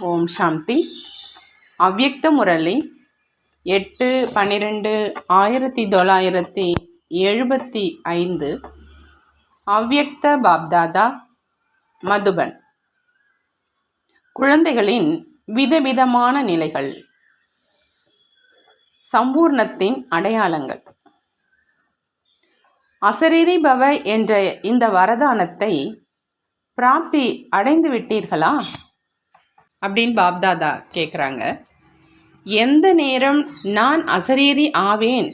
ஓம் சாந்தி. அவ்யக்த முரளி எட்டு பன்னிரெண்டு ஆயிரத்தி தொள்ளாயிரத்தி எழுபத்தி ஐந்து. அவ்யக்த பாப்தாதா மதுபன். குழந்தைகளின் விதவிதமான நிலைகள். சம்பூர்ணத்தின் அடையாளங்கள். அசரீரி பவ என்ற இந்த வரதானத்தை பிராப்தி அடைந்து விட்டீர்களா அப்படின்னு பாப்தாதா கேட்குறாங்க எந்த நேரம் நான் அசரீரி ஆவேன்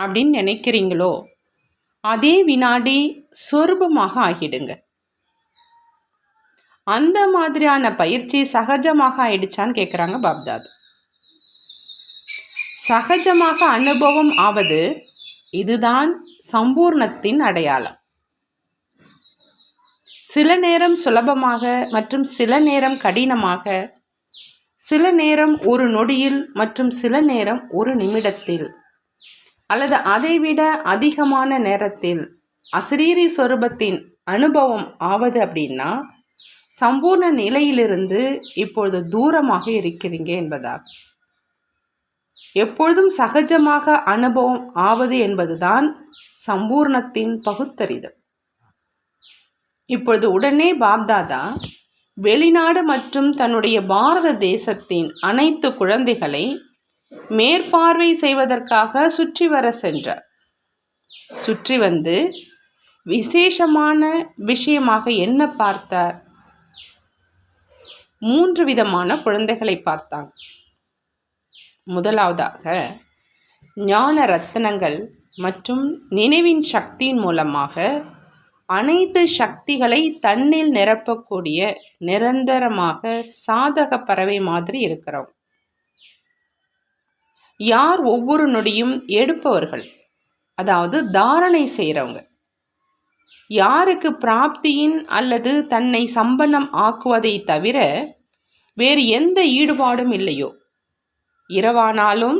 அப்படின்னு நினைக்கிறீங்களோ அதே வினாடி சொரூபமாக ஆகிடுங்க. அந்த மாதிரியான பயிற்சி சகஜமாக ஆயிடுச்சான்னு கேட்குறாங்க பாப்தாதா சகஜமாக அனுபவம் ஆவது இதுதான் சம்பூர்ணத்தின் அடையாளம். சில நேரம் சுலபமாக மற்றும் சில நேரம் கடினமாக சில நேரம் ஒரு நொடியில் மற்றும் சில நேரம் ஒரு நிமிடத்தில் அல்லது அதைவிட அதிகமான நேரத்தில் அசரீரி சொரூபத்தின் அனுபவம் ஆவது அப்படின்னா சம்பூர்ண நிலையிலிருந்து இப்பொழுது தூரமாக இருக்கிறீங்க என்பதாகும். எப்பொழுதும் சகஜமாக அனுபவம் ஆவது என்பதுதான் சம்பூர்ணத்தின் பகுத்தறிதல். இப்பொழுது உடனே பாப்தாதா வெளிநாடு மற்றும் தன்னுடைய பாரத தேசத்தின் அனைத்து குழந்தைகளை மேற்பார்வை செய்வதற்காக சுற்றி வர சென்றார். சுற்றி வந்து விசேஷமான விஷயமாக என்ன பார்த்தார்? மூன்று விதமான குழந்தைகளை பார்த்தாங்க முதலாவதாக ஞான ரத்னங்கள் மற்றும் நினைவின் சக்தியின் மூலமாக அனைத்து சக்திகளை தன்னில் நிரப்பக்கூடிய நிரந்தரமாக சாதக பறவை மாதிரி இருக்கிறோம். யார் ஒவ்வொரு நொடியும் எடுப்பவர்கள்? அதாவது தாரணை செய்கிறவங்க யாருக்கு பிராப்தியின் அல்லது தன்னை சம்பளம் ஆக்குவதை தவிர வேறு எந்த ஈடுபாடும் இல்லையோ. இரவானாலும்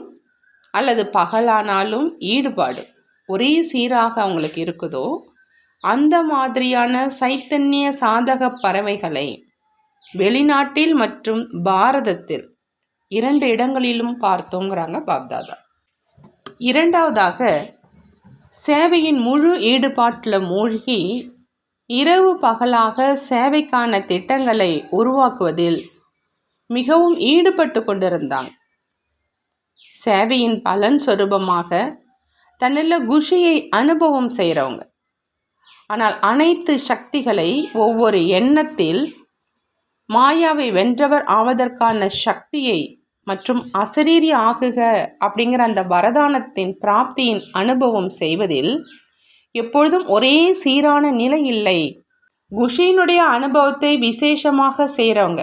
அல்லது பகலானாலும் ஈடுபாடு ஒரே சீராக அவங்களுக்கு இருக்குதோ அந்த மாதிரியான சைத்தன்ய சாதக பறவைகளை வெளிநாட்டில் மற்றும் பாரதத்தில் இரண்டு இடங்களிலும் பார்த்தோங்கிறாங்க பாப்தாதா. இரண்டாவதாக சேவையின் முழு ஈடுபாட்டில் மூழ்கி இரவு பகலாக சேவைக்கான திட்டங்களை உருவாக்குவதில் மிகவும் ஈடுபட்டு கொண்டிருந்தாங்க சேவையின் பலன் சொரூபமாக தன்னில் குஷியை அனுபவம் செய்கிறவங்க ஆனால் அனைத்து சக்திகளை ஒவ்வொரு எண்ணத்தில் மாயாவை வென்றவர் ஆவதற்கான சக்தியை மற்றும் அசரீரி ஆகுக அப்படிங்கிற அந்த வரதானத்தின் பிராப்தியின் அனுபவம் செய்வதில் எப்பொழுதும் ஒரே சீரான நிலை இல்லை. குஷியினுடைய அனுபவத்தை விசேஷமாக செய்கிறவங்க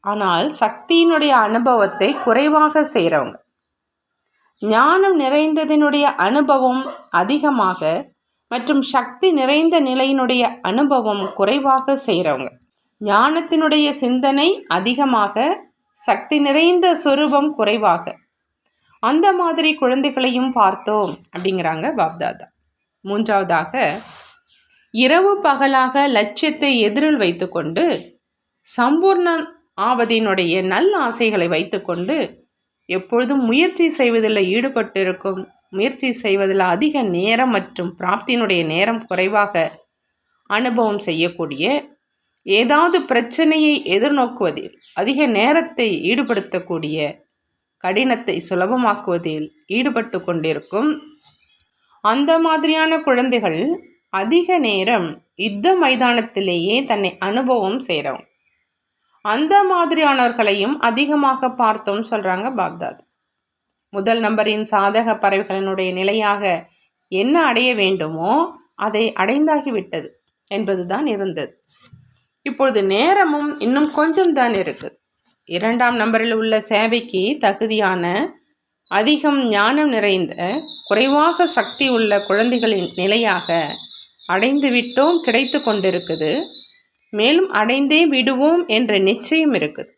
ஆனால் சக்தியினுடைய அனுபவத்தை குறைவாக செய்கிறவங்க ஞானம் நிறைந்ததினுடைய அனுபவம் அதிகமாக மற்றும் சக்தி நிறைந்த நிலையினுடைய அனுபவம் குறைவாக செய்கிறவங்க. ஞானத்தினுடைய சிந்தனை அதிகமாக சக்தி நிறைந்த சொரூபம் குறைவாக. அந்த மாதிரி குழந்தைகளையும் பார்த்தோம் அப்படிங்கிறாங்க பாப்தாதா. மூன்றாவதாக இரவு பகலாக லட்சியத்தை எதிரில் வைத்துக்கொண்டு சம்பூர்ண ஆவதினுடைய நல்ல ஆசைகளை வைத்துக்கொண்டு எப்பொழுதும் முயற்சி செய்வதில் ஈடுபட்டிருக்கும் முயற்சி செய்வதில் அதிக நேரம் மற்றும் பிராப்தியினுடைய நேரம் குறைவாக அனுபவம் செய்யக்கூடிய ஏதாவது பிரச்சனையை எதிர்நோக்குவதில் அதிக நேரத்தை ஈடுபடுத்தக்கூடிய கடினத்தை சுலபமாக்குவதில் ஈடுபட்டு கொண்டிருக்கும். அந்த மாதிரியான குழந்தைகள் அதிக நேரம் யுத்த மைதானத்திலேயே தன்னை அனுபவம் செய்கிறோம் அந்த மாதிரியானவர்களையும் அதிகமாக பார்த்தோம் சொல்கிறாங்க பாக்தாத். முதல் நம்பரின் சாதக பறவைகளினுடைய நிலையாக என்ன அடைய வேண்டுமோ அதை அடைந்தாகிவிட்டது என்பதுதான் இருந்தது. இப்பொழுது நேரமும் இன்னும் கொஞ்சம் தான் இருக்குது இரண்டாம் நம்பரில் உள்ள சேவைக்கு தகுதியான அதிகம் ஞானம் நிறைந்த குறைவாக சக்தி உள்ள குழந்தைகளின் நிலையாக அடைந்து விட்டோம் கிடைத்து கொண்டிருக்குது. மேலும் அடைந்தே விடுவோம் என்ற நிச்சயம் இருக்குது.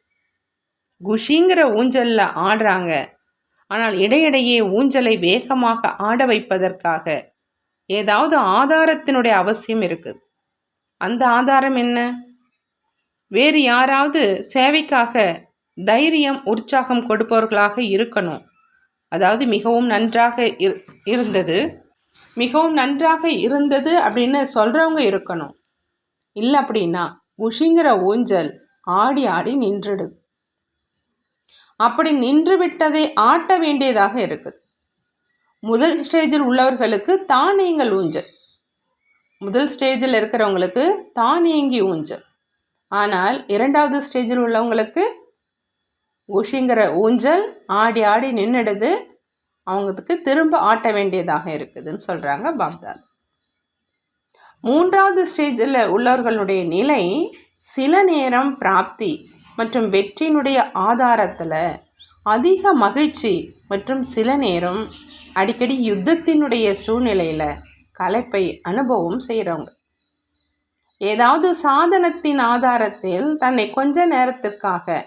குஷிங்கிற ஊஞ்சலில் ஆடுறாங்க. ஆனால் இடையிடையே ஊஞ்சலை வேகமாக ஆட வைப்பதற்காக ஏதாவது ஆதாரத்தினுடைய அவசியம் இருக்குது அந்த ஆதாரம் என்ன? வேறு யாராவது சேவைக்காக தைரியம் உற்சாகம் கொடுப்பவர்களாக இருக்கணும். அதாவது மிகவும் நன்றாக இரு இருந்தது. மிகவும் நன்றாக இருந்தது அப்படின்னு சொல்கிறவங்க இருக்கணும். இல்லை அப்படின்னா உஷிங்கிற ஊஞ்சல் ஆடி ஆடி நின்றுடுது. அப்படி நின்று விட்டதை ஆட்ட வேண்டியதாக இருக்குது. முதல் ஸ்டேஜில் உள்ளவர்களுக்கு தானியங்கள் ஊஞ்சல். முதல் ஸ்டேஜில் இருக்கிறவங்களுக்கு தானியங்கி ஊஞ்சல். ஆனால் இரண்டாவது ஸ்டேஜில் உள்ளவங்களுக்கு உஷிங்கிற ஊஞ்சல் ஆடி ஆடி நின்றுடுது. அவங்களுக்கு திரும்ப ஆட்ட வேண்டியதாக இருக்குதுன்னு சொல்கிறாங்க பாப்தா மூன்றாவது ஸ்டேஜில் உள்ளவர்களுடைய நிலை சில நேரம் பிராப்தி மற்றும் வெற்றியினுடைய ஆதாரத்தில் அதிக மகிழ்ச்சி மற்றும் சில நேரம் அடிக்கடி யுத்தத்தினுடைய சூழ்நிலையில் கலைப்பை அனுபவம் செய்கிறவங்க ஏதாவது சாதனத்தின் ஆதாரத்தில் தன்னை கொஞ்ச நேரத்திற்காக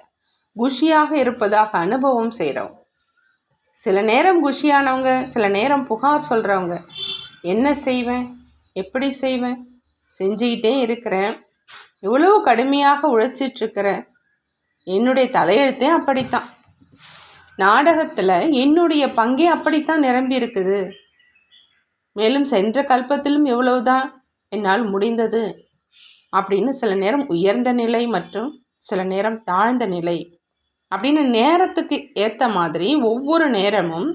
குஷியாக இருப்பதாக அனுபவம் செய்கிறவங்க சில நேரம் குஷியானவங்க சில நேரம் புகார் சொல்கிறவங்க என்ன செய்வேன்? எப்படி செய்வேன்? செஞ்சுக்கிட்டே இருக்கிறேன். இவ்வளவு கடுமையாக உழைச்சிட்ருக்கிறேன் என்னுடைய தலையெழுத்தே அப்படித்தான். நாடகத்தில் என்னுடைய பங்கே அப்படித்தான் நிரம்பி இருக்குது. மேலும் சென்ற கல்பத்திலும் எவ்வளவுதான் என்னால் முடிந்தது அப்படின்னு சில நேரம் உயர்ந்த நிலை மற்றும் சில நேரம் தாழ்ந்த நிலை அப்படின்னு நேரத்துக்கு ஏற்ற மாதிரி ஒவ்வொரு நேரமும்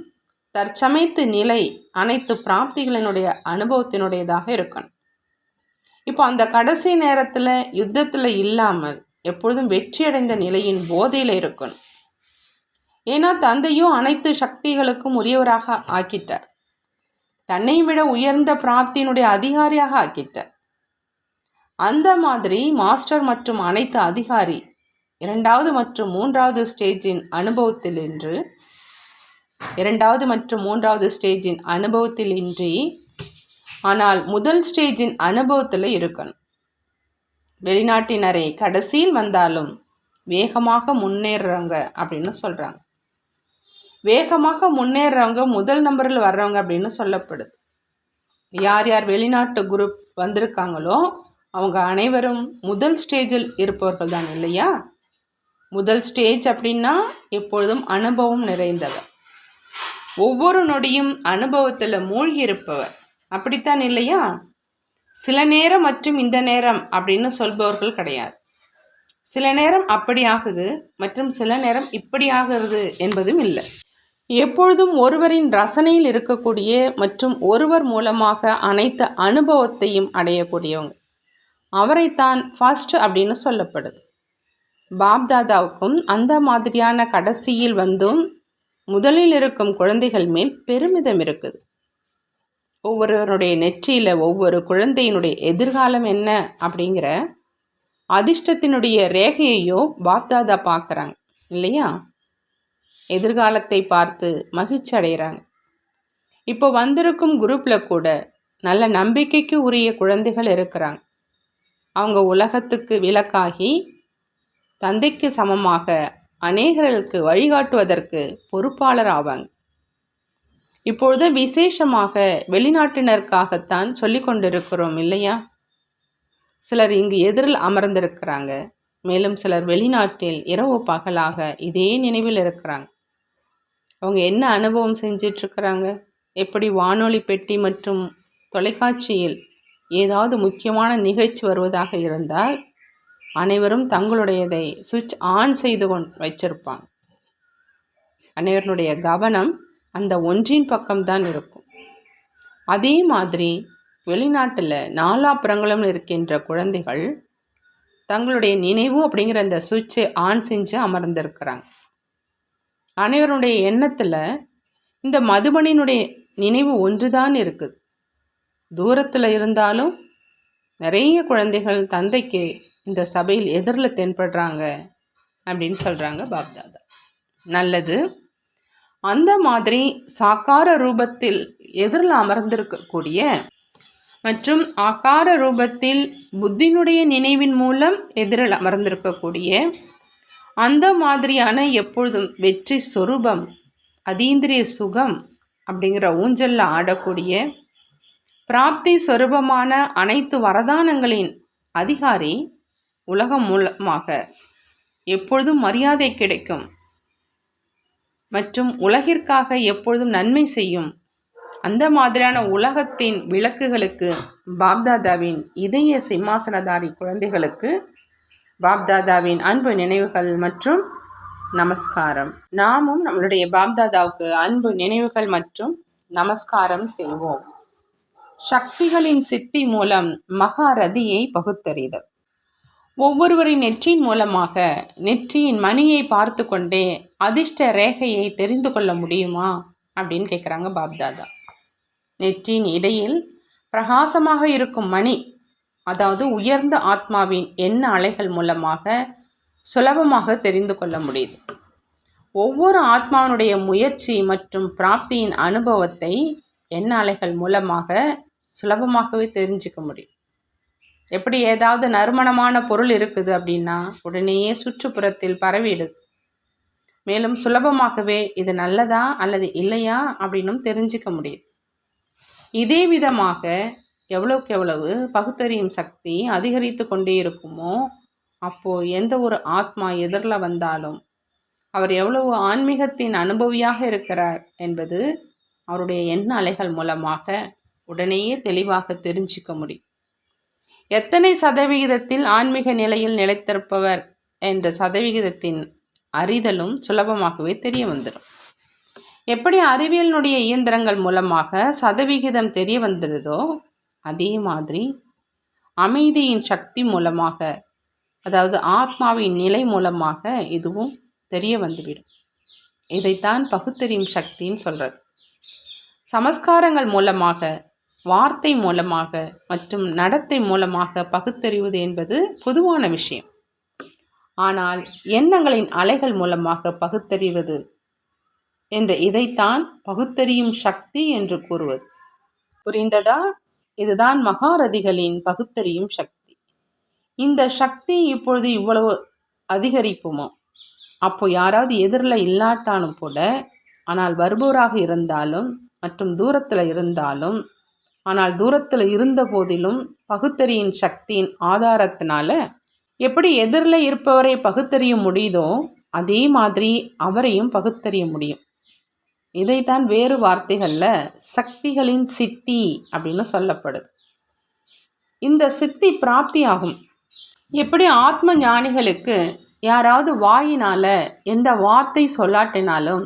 தற்சமைத்து நிலை அனைத்து பிராப்திகளினுடைய அனுபவத்தினுடையதாக இருக்கணும். இப்போ அந்த கடைசி நேரத்தில் யுத்தத்தில் இல்லாமல் எப்பொழுதும் வெற்றியடைந்த நிலையின் போதையில் இருக்கணும். ஏன்னா தந்தையும் அனைத்து சக்திகளுக்கும் உரியவராக ஆக்கிட்டார். தன்னை விட உயர்ந்த பிராப்தியினுடைய அதிகாரியாக ஆக்கிட்டார். அந்த மாதிரி மாஸ்டர் மற்றும் அனைத்து அதிகாரி இரண்டாவது மற்றும் மூன்றாவது ஸ்டேஜின் அனுபவத்தில் இன்று இரண்டாவது மற்றும் மூன்றாவது ஸ்டேஜின் அனுபவத்தில் இன்றி ஆனால் முதல் ஸ்டேஜின் அனுபவத்தில் இருக்கணும். வெளிநாட்டினரை கடைசியில் வந்தாலும் வேகமாக முன்னேறுறவங்க அப்படின்னு சொல்கிறாங்க வேகமாக முன்னேறுறவங்க முதல் நம்பரில் வர்றவங்க அப்படின்னு சொல்லப்படுது. யார் யார் வெளிநாட்டு குரூப் வந்திருக்காங்களோ அவங்க அனைவரும் முதல் ஸ்டேஜில் இருப்பவர்கள் தான் இல்லையா? முதல் ஸ்டேஜ் அப்படின்னா எப்பொழுதும் அனுபவம் நிறைந்தவர். ஒவ்வொரு நொடியும் அனுபவத்தில் மூழ்கி இருப்பவர். அப்படித்தான் இல்லையா? சில நேரம் மற்றும் இந்த நேரம் அப்படின்னு சொல்பவர்கள் கிடையாது. சில நேரம் அப்படி ஆகுது மற்றும் சில நேரம் இப்படி ஆகிறது என்பதும் இல்லை. எப்பொழுதும் ஒருவரின் ரசனையில் இருக்கக்கூடிய மற்றும் ஒருவர் மூலமாக அனைத்து அனுபவத்தையும் அடையக்கூடியவங்க. அவரைத்தான் ஃபர்ஸ்ட் அப்படின்னு சொல்லப்படுது. பாப்தாதாவுக்கும் அந்த மாதிரியான கடைசியில் வந்தும் முதலில் இருக்கும் குழந்தைகள் மேல் பெருமிதம் இருக்குது. ஒவ்வொருவருடைய நெற்றியில் ஒவ்வொரு குழந்தையினுடைய எதிர்காலம் என்ன அப்படிங்கிற அதிர்ஷ்டத்தினுடைய ரேகையையோ பாப்தாதா பார்க்குறாங்க இல்லையா? எதிர்காலத்தை பார்த்து மகிழ்ச்சி அடைகிறாங்க இப்போ வந்திருக்கும் குரூப்பில் கூட நல்ல நம்பிக்கைக்கு உரிய குழந்தைகள் இருக்கிறாங்க. அவங்க உலகத்துக்கு விளக்காகி தந்தைக்கு சமமாக அநேகர்களுக்கு வழிகாட்டுவதற்கு பொறுப்பாளர் ஆவாங்க. இப்பொழுது விசேஷமாக வெளிநாட்டினருக்காகத்தான் சொல்லி கொண்டிருக்கிறோம் இல்லையா? சிலர் இங்கு எதிரில் அமர்ந்திருக்கிறாங்க. மேலும் சிலர் வெளிநாட்டில் இரவு பகலாக இதே நினைவில் இருக்கிறாங்க. அவங்க என்ன அனுபவம் செஞ்சிட்ருக்கிறாங்க? எப்படி வானொலி பெட்டி மற்றும் தொலைக்காட்சியில் ஏதாவது முக்கியமான நிகழ்ச்சி வருவதாக இருந்தால் அனைவரும் தங்களுடையதை சுவிட்ச் ஆன் செய்து கொண்டு வச்சிருப்பாங்க. அனைவருடைய கவனம் அந்த ஒன்றின் பக்கம்தான் இருக்கும். அதே மாதிரி வெளிநாட்டில் நாலாப்புறங்களும் இருக்கின்ற குழந்தைகள் தங்களுடைய நினைவு அப்படிங்கிற அந்த சுவிட்சை ஆன் செஞ்சு அமர்ந்திருக்கிறாங்க. அனைவருடைய எண்ணத்தில் இந்த மதுபனினுடைய நினைவு ஒன்றுதான் இருக்குது. தூரத்தில் இருந்தாலும் நிறைய குழந்தைகள் தந்தைக்கு இந்த சபையில் எதிரில் தென்படுறாங்க அப்படின்னு சொல்கிறாங்க பாப்தாதா. நல்லது. அந்த மாதிரி சாக்கார ரூபத்தில் எதிரில் அமர்ந்திருக்கக்கூடிய மற்றும் ஆக்கார ரூபத்தில் புத்தினுடைய நினைவின் மூலம் எதிரில் அமர்ந்திருக்கக்கூடிய அந்த மாதிரியான எப்பொழுதும் வெற்றி சொரூபம் அதீந்திரிய சுகம் அப்படிங்கிற ஊஞ்சலில் ஆடக்கூடிய பிராப்தி சொரூபமான அனைத்து வரதானங்களின் அதிகாரி உலகம் மூலமாக எப்பொழுதும் மரியாதை கிடைக்கும். மற்றும் உலகிற்காக எப்பொழுதும் நன்மை செய்யும். அந்த மாதிரியான உலகத்தின் விளக்குகளுக்கு பாப்தாதாவின் இதய சிம்மாசனதாரி குழந்தைகளுக்கு பாப்தாதாவின் அன்பு நினைவுகள் மற்றும் நமஸ்காரம். நாமும் நம்மளுடைய பாப்தாதாவுக்கு அன்பு நினைவுகள் மற்றும் நமஸ்காரம் செய்வோம். சக்திகளின் சித்தி மூலம் மகாரதியை பகுத்தறிதல். ஒவ்வொருவரின் நெற்றியின் மூலமாக நெற்றியின் மணியை பார்த்து கொண்டே அதிர்ஷ்ட ரேகையை தெரிந்து கொள்ள முடியுமா? அப்படின்னு கேட்குறாங்க பாப்தாதா. நெற்றியின் இடையில் பிரகாசமாக இருக்கும் மணி அதாவது உயர்ந்த ஆத்மாவின் எண்ண அலைகள் மூலமாக சுலபமாக தெரிந்து கொள்ள முடியுது. ஒவ்வொரு ஆத்மாவினுடைய முயற்சி மற்றும் பிராப்தியின் அனுபவத்தை எண்ண அலைகள் மூலமாக சுலபமாகவே தெரிஞ்சுக்க முடியும். எப்படி ஏதாவது நறுமணமான பொருள் இருக்குது அப்படின்னா உடனேயே சுற்றுப்புறத்தில் பரவிடு. மேலும் சுலபமாகவே இது நல்லதா அல்லது இல்லையா அப்படின்னும் தெரிஞ்சுக்க முடியுது இதே விதமாக எவ்வளவுக்கு எவ்வளவு பகுத்தறியும் சக்தி அதிகரித்து கொண்டே இருக்குமோ அப்போது எந்த ஒரு ஆத்மா எதிரில் வந்தாலும் அவர் எவ்வளவு ஆன்மீகத்தின் அனுபவியாக இருக்கிறார் என்பது அவருடைய எண்ண அலைகள் மூலமாக உடனேயே தெளிவாக தெரிஞ்சிக்க முடியும். எத்தனை சதவிகிதத்தில் ஆன்மீக நிலையில் நிலைத்திருப்பவர் என்ற சதவிகிதத்தின் அறிதலும் சுலபமாகவே தெரிய வந்துடும். எப்படி அறிவியலினுடைய இயந்திரங்கள் மூலமாக சதவிகிதம் தெரிய வந்துடுதோ அதே மாதிரி அமைதியின் சக்தி மூலமாக அதாவது ஆத்மாவின் நிலை மூலமாக இதுவும் தெரிய வந்துவிடும். இதைத்தான் பகுத்தறியும் சக்தின்னு சொல்கிறது சமஸ்காரங்கள் மூலமாக வார்த்தை மூலமாக மற்றும் நடத்தை மூலமாக பகுத்தறிவது என்பது பொதுவான விஷயம். ஆனால் எண்ணங்களின் அலைகள் மூலமாக பகுத்தறிவது என்ற இதைத்தான் பகுத்தறியும் சக்தி என்று கூறுவது. புரிந்ததா? இதுதான் மகாரதிகளின் பகுத்தறியும் சக்தி. இந்த சக்தி இப்பொழுது இவ்வளவு அதிகரிப்புமோ? அப்போ யாராவது எதிரில் இல்லாட்டாலும் கூட ஆனால் வருபவராக இருந்தாலும் மற்றும் தூரத்தில் இருந்தாலும் ஆனால் தூரத்தில் இருந்த போதிலும் பகுத்தறியின் சக்தியின் ஆதாரத்தினால எப்படி எதிரில் இருப்பவரை பகுத்தறிய முடியுதோ அதே மாதிரி அவரையும் பகுத்தறிய முடியும். இதைத்தான் வேறு வார்த்தைகளில் சக்திகளின் சித்தி அப்படின்னு சொல்லப்படுது. இந்த சித்தி பிராப்தி ஆகும் எப்படி ஆத்ம ஞானிகளுக்கு யாராவது வாயினால் எந்த வார்த்தை சொல்லாட்டினாலும்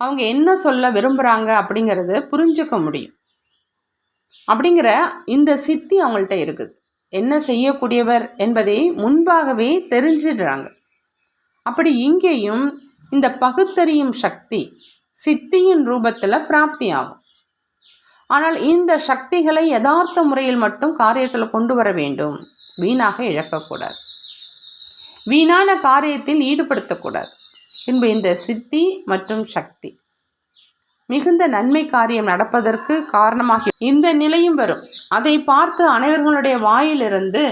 அவங்க என்ன சொல்ல விரும்புகிறாங்க அப்படிங்கிறத புரிஞ்சுக்க முடியும். அப்படிங்கிற இந்த சித்தி அவங்கள்ட்ட இருக்குது. என்ன செய்யக்கூடியவர் என்பதை முன்பாகவே தெரிஞ்சிடுறாங்க. அப்படி இங்கேயும் இந்த பகுத்தறியும் சக்தி சித்தியின் ரூபத்தில் பிராப்தி ஆகும் ஆனால் இந்த சக்திகளை யதார்த்த முறையில் மட்டும் காரியத்தில் கொண்டு வர வேண்டும். வீணாக இழக்கக்கூடாது. வீணான காரியத்தில் ஈடுபடுத்தக்கூடாது. பின்பு இந்த சித்தி மற்றும் சக்தி. மிகுந்த நன்மை காரியம் நடப்பதற்கு காரணமாகி இந்த நிலையும் வரும். அதை பார்த்து அனைவர்களுடைய வாயிலிருந்து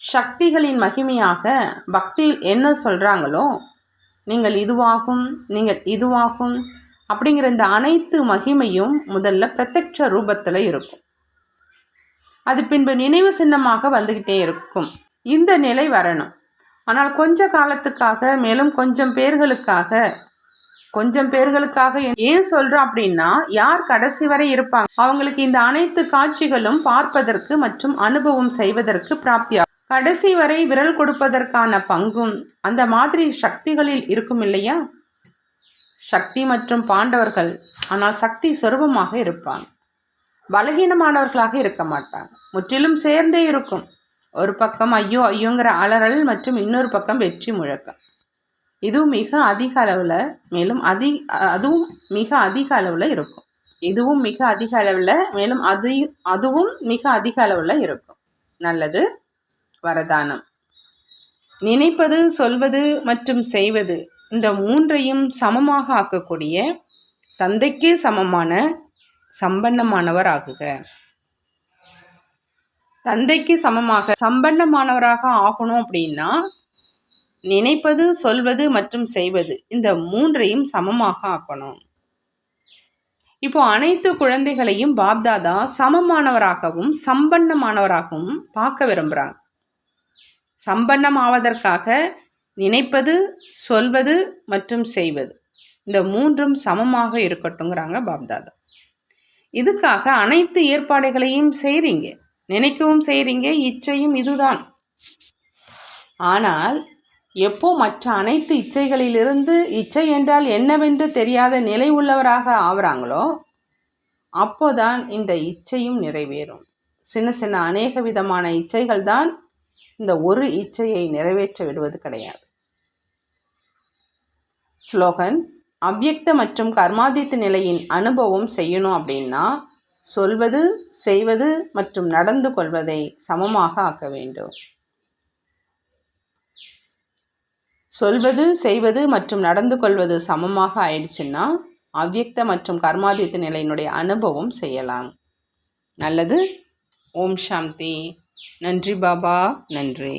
சக்திகளின் மகிமையாக பக்தியில் என்ன சொல்கிறாங்களோ நீங்கள் இதுவாகும் நீங்கள் இதுவாகும் அப்படிங்கிற இந்த அனைத்து மகிமையும் முதல்ல பிரத்யட்ச ரூபத்தில் இருக்கும். அது பின்பு நினைவு சின்னமாக வந்துக்கிட்டே இருக்கும். இந்த நிலை வரணும். ஆனால் கொஞ்ச காலத்துக்காக மேலும் கொஞ்சம் பேர்களுக்காக கொஞ்சம் பேர்களுக்காக ஏன் சொல்றோம் அப்படின்னா யார் கடைசி வரை இருப்பாங்க? அவங்களுக்கு இந்த அனைத்து காட்சிகளும் பார்ப்பதற்கு மற்றும் அனுபவம் செய்வதற்கு பிராப்தியாகும் கடைசி வரை விரல் கொடுப்பதற்கான பங்கும் அந்த மாதிரி சக்திகளில் இருக்கும் இல்லையா? சக்தி மற்றும் பாண்டவர்கள் ஆனால் சக்தி சொருபமாக இருப்பாங்க. பலகீனமானவர்களாக இருக்க மாட்டாங்க. முற்றிலும் சேர்ந்தே இருக்கும். ஒரு பக்கம் ஐயோ ஐயோங்கிற அலறல் மற்றும் இன்னொரு பக்கம் வெற்றி முழக்கம். இதுவும் மிக அதிக அளவில் மேலும் அதி அதுவும் மிக அதிக அளவில் இருக்கும். இதுவும் மிக அதிக அளவில் மேலும் அது அதுவும் மிக அதிக அளவில் இருக்கும். நல்லது. வரதானம். நினைப்பது சொல்வது மற்றும் செய்வது இந்த மூன்றையும் சமமாக ஆக்கக்கூடிய தந்தைக்கு சமமான சம்பன்னமானவர் ஆகுக. தந்தைக்கு சமமாக சம்பன்னமானவராக ஆகணும் அப்படின்னா நினைப்பது சொல்வது மற்றும் செய்வது இந்த மூன்றையும் சமமாக ஆக்கணும். இப்போ அனைத்து குழந்தைகளையும் பாப்தாதா சமமானவராகவும் சம்பன்னமானவராகவும் பார்க்க விரும்புகிறாங்க சம்பன்னம் ஆவதற்காக நினைப்பது சொல்வது மற்றும் செய்வது இந்த மூன்றும் சமமாக இருக்கட்டுங்கிறாங்க பாப்தாதா. இதுக்காக அனைத்து ஏற்பாடுகளையும் செய்கிறீங்க நினைக்கவும் செய்கிறீங்க இச்சையும் இதுதான். ஆனால் எப்போ மற்ற அனைத்து இச்சைகளிலிருந்து இச்சை என்றால் என்னவென்று தெரியாத நிலை உள்ளவராக ஆவறாங்களோ அப்போதான் இந்த இச்சையும் நிறைவேறும். சின்ன சின்ன அநேக விதமான இச்சைகள் தான் இந்த ஒரு இச்சையை நிறைவேற்ற விடுவது கிடையாது. ஸ்லோகன் அவ்யக்த மற்றும் கர்மாதித்த நிலையின் அனுபவம் செய்யணும் அப்படின்னா சொல்வது செய்வது மற்றும் நடந்து கொள்வதை சமமாக ஆக்க வேண்டும். சொல்வது செய்வது மற்றும் நடந்து கொள்வது சமமாக ஆயிடுச்சுன்னா அவ்யக்த மற்றும் கர்மாதித்த நிலையினுடைய அனுபவம் செய்யலாம். நல்லது. ஓம் சாந்தி. நன்றி பாபா. நன்றி.